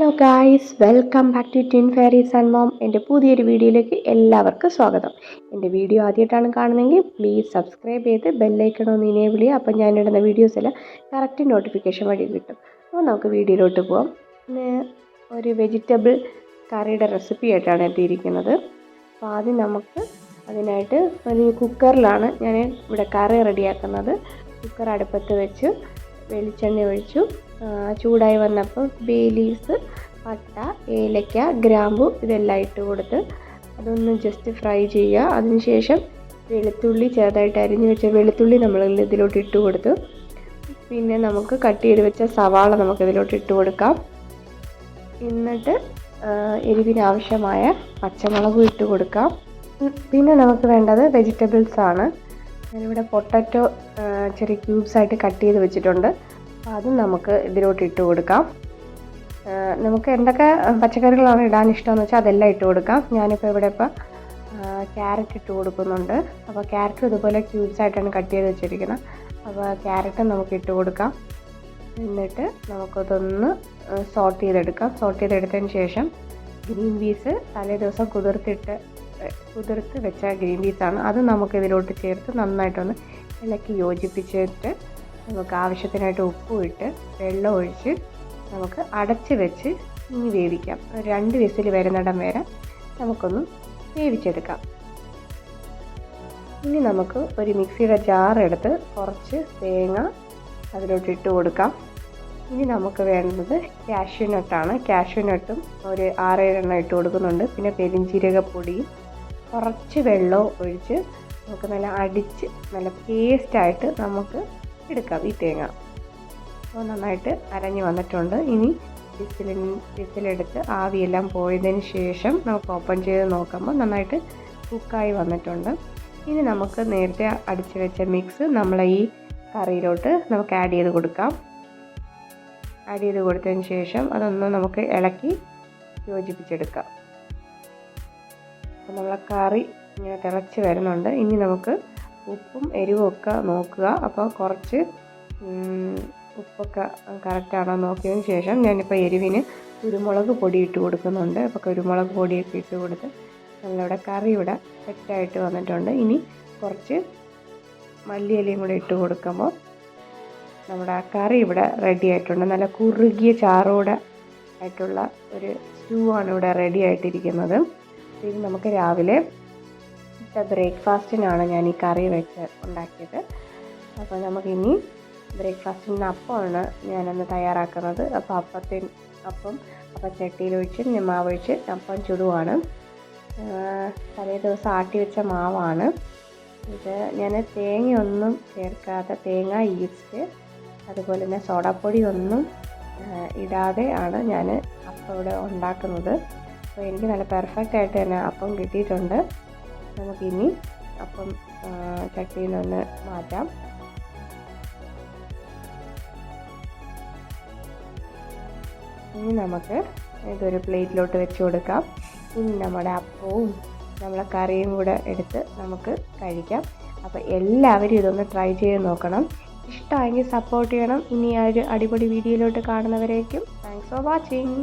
Hello guys welcome back to tin fairies and mom എന്റെ പുതിയൊരു വീഡിയോയിലേക്ക് എല്ലാവർക്കും സ്വാഗതം. എന്റെ വീഡിയോ ആദ്യമായിട്ടാണ് കാണുന്നതെങ്കിൽ പ്ലീസ് സബ്സ്ക്രൈബ് ചെയ്ത് ബെല്ലൈക്കൺ ഒന്ന് ഇനേബിൾ ചെയ്യുക. അപ്പം ഞാൻ ഇടുന്ന വീഡിയോസെല്ലാം കറക്റ്റ് നോട്ടിഫിക്കേഷൻ വഴി കിട്ടും. അപ്പോൾ നമുക്ക് വീഡിയോയിലോട്ട് പോകാം ഒരു വെജിറ്റബിൾ കറിയുടെ റെസിപ്പി ആയിട്ടാണ് എത്തിയിരിക്കുന്നത്. അപ്പോൾ ആദ്യം നമുക്ക് അതിനായിട്ട് ഒരു കുക്കറിലാണ് ഞാൻ ഇവിടെ കറി റെഡിയാക്കുന്നത് കുക്കർ അടുപ്പത്ത് വെച്ച് വെളിച്ചെണ്ണ ഒഴിച്ചു. ചൂടായി വന്നപ്പോൾ ബേ പട്ട ഏലക്ക ഗ്രാമ്പു ഇതെല്ലാം ഇട്ട് കൊടുത്ത് അതൊന്ന് ജസ്റ്റ് ഫ്രൈ ചെയ്യുക. അതിനുശേഷം വെളുത്തുള്ളി ചെറുതായിട്ട് അരിഞ്ഞ് വെച്ച വെളുത്തുള്ളി നമ്മൾ ഇതിലോട്ട് ഇട്ട് കൊടുത്തു പിന്നെ നമുക്ക് കട്ട് ചെയ്ത് വെച്ച സവാള നമുക്ക് ഇതിലോട്ട് ഇട്ട് കൊടുക്കാം. എന്നിട്ട് എരിവിനാവശ്യമായ പച്ചമുളകും ഇട്ട് കൊടുക്കാം. പിന്നെ നമുക്ക് വേണ്ടത് വെജിറ്റബിൾസ് ആണ്. ഞാനിവിടെ പൊട്ടറ്റോ ചെറിയ ക്യൂബ്സ് ആയിട്ട് കട്ട് ചെയ്ത് വെച്ചിട്ടുണ്ട്. അതും നമുക്ക് ഇതിലോട്ട് ഇട്ട് കൊടുക്കാം. നമുക്ക് എന്തൊക്കെ പച്ചക്കറികളാണ് ഇടാൻ ഇഷ്ടമെന്ന് വെച്ചാൽ അതെല്ലാം ഇട്ട് കൊടുക്കാം. ഞാനിപ്പോൾ ഇവിടെ ഇപ്പോൾ ക്യാരറ്റ് ഇട്ട് കൊടുക്കുന്നുണ്ട്. അപ്പോൾ ക്യാരറ്റും ഇതുപോലെ ക്യൂബ്സ് ആയിട്ടാണ് കട്ട് ചെയ്ത് വെച്ചിരിക്കുന്നത്. അപ്പോൾ ക്യാരറ്റും നമുക്ക് ഇട്ട് കൊടുക്കാം. എന്നിട്ട് നമുക്കതൊന്ന് സോട്ട് ചെയ്തെടുക്കാം. സോട്ട് ചെയ്തെടുത്തതിന് ശേഷം ഗ്രീൻ പീസ് തലേ ദിവസം കുതിർത്തിട്ട് കുതിർത്ത് വെച്ച ഗ്രീൻ പീസാണ് അത് നമുക്ക് ഇതിലോട്ട് ചേർത്ത് നന്നായിട്ടൊന്ന് ഇളക്കി യോജിപ്പിച്ചിട്ട് നമുക്ക് ആവശ്യത്തിനായിട്ട് ഉപ്പും ഇട്ട് വെള്ളം ഒഴിച്ച് നമുക്ക് അടച്ച് വെച്ച് ഇനി വേവിക്കാം. രണ്ട് വിസിൽ വരുന്നിടം വരെ നമുക്കൊന്ന് വേവിച്ചെടുക്കാം. ഇനി നമുക്ക് ഒരു മിക്സിയുടെ ജാറെടുത്ത് കുറച്ച് തേങ്ങ അതിലോട്ട് ഇട്ട് കൊടുക്കാം. ഇനി നമുക്ക് വേണ്ടത് കാഷ്യൂ നട്ടാണ് കാഷ്യൂ നട്ടും ഒരു ആറേഴെണ്ണം ഇട്ട് കൊടുക്കുന്നുണ്ട്. പിന്നെ പെരിഞ്ചീരകപ്പൊടിയും കുറച്ച് വെള്ളവും ഒഴിച്ച് നമുക്ക് നല്ല അടിച്ച് നല്ല പേസ്റ്റായിട്ട് നമുക്ക് എടുക്കാം ഈ തേങ്ങ. അപ്പോൾ നന്നായിട്ട് അരഞ്ഞ് വന്നിട്ടുണ്ട്. ഇനി വിസിലിൻ വിസിലെടുത്ത് ആവിയെല്ലാം പോയതിന് ശേഷം നമുക്ക് ഓപ്പൺ ചെയ്ത് നോക്കുമ്പോൾ നന്നായിട്ട് കുക്കായി വന്നിട്ടുണ്ട്. ഇനി നമുക്ക് നേരത്തെ അടിച്ചു വെച്ച മിക്സ് നമ്മളെ ഈ കറിയിലോട്ട് നമുക്ക് ആഡ് ചെയ്ത് കൊടുക്കാം. ആഡ് ചെയ്ത് കൊടുത്തതിന് ശേഷം അതൊന്ന് നമുക്ക് ഇളക്കി യോജിപ്പിച്ചെടുക്കാം. അപ്പോൾ നമ്മളെ കറി ഇങ്ങനെ തിളച്ച് വരുന്നുണ്ട്. ഇനി നമുക്ക് ഉപ്പും എരിവും ഒക്കെ നോക്കുക. അപ്പോൾ കുറച്ച് ഉപ്പൊക്കെ കറക്റ്റാണോ നോക്കിയതിന് ശേഷം ഞാനിപ്പോൾ എരിവിന് കുരുമുളക് പൊടി ഇട്ട് കൊടുക്കുന്നുണ്ട്. അപ്പോൾ കുരുമുളക് പൊടിയൊക്കെ ഇട്ട് കൊടുത്ത് നമ്മളിവിടെ കറി ഇവിടെ സെറ്റായിട്ട് വന്നിട്ടുണ്ട്. ഇനി കുറച്ച് മല്ലിയിലയും കൂടെ ഇട്ട് കൊടുക്കുമ്പോൾ നമ്മുടെ ആ കറി ഇവിടെ റെഡി ആയിട്ടുണ്ട്. നല്ല കുറുകിയ ചാറോടെ ആയിട്ടുള്ള ഒരു സ്റ്റൂ ആണ് ഇവിടെ റെഡി ആയിട്ടിരിക്കുന്നത്. ഇത് നമുക്ക് രാവിലെ ബ്രേക്ക്ഫാസ്റ്റിനാണ് ഞാൻ ഈ കറി വെച്ച് ഉണ്ടാക്കിയത്. അപ്പോൾ നമുക്കിനി ബ്രേക്ക്ഫാസ്റ്റിന് അപ്പമാണ് ഞാനന്ന് തയ്യാറാക്കുന്നത്. അപ്പോൾ അപ്പത്തിന് അപ്പം അപ്പം ചട്ടിയിൽ ഒഴിച്ച് ഞാൻ മാവ് ഒഴിച്ച് അപ്പം ചുടുവാണ്. തലേ ദിവസം ആട്ടി വെച്ച മാവാണ്. ഇത് ഞാൻ തേങ്ങയൊന്നും ചേർക്കാതെ തേങ്ങ ഈസ്റ്റ് അതുപോലെ തന്നെ സോഡാപ്പൊടി ഒന്നും ഇടാതെ ആണ് ഞാൻ അപ്പം ഇവിടെ ഉണ്ടാക്കുന്നത്. അപ്പോൾ എനിക്ക് നല്ല പെർഫെക്റ്റ് ആയിട്ട് തന്നെ അപ്പം കിട്ടിയിട്ടുണ്ട്. നമുക്കിനി അപ്പം ചട്ടിയിൽ നിന്ന് മാറ്റാം. ഇനി നമുക്ക് ഇതൊരു പ്ലേറ്റിലോട്ട് വെച്ച് കൊടുക്കാം. ഇനി നമ്മുടെ അപ്പവും നമ്മളെ കറിയും കൂടെ എടുത്ത് നമുക്ക് കഴിക്കാം. അപ്പോൾ എല്ലാവരും ഇതൊന്ന് ട്രൈ ചെയ്ത് നോക്കണം. ഇഷ്ടമായെങ്കിൽ സപ്പോർട്ട് ചെയ്യണം. ഇനി ആ ഒരു അടിപൊളി വീഡിയോയിലോട്ട് കാണുന്നവരേക്കും. Thanks for watching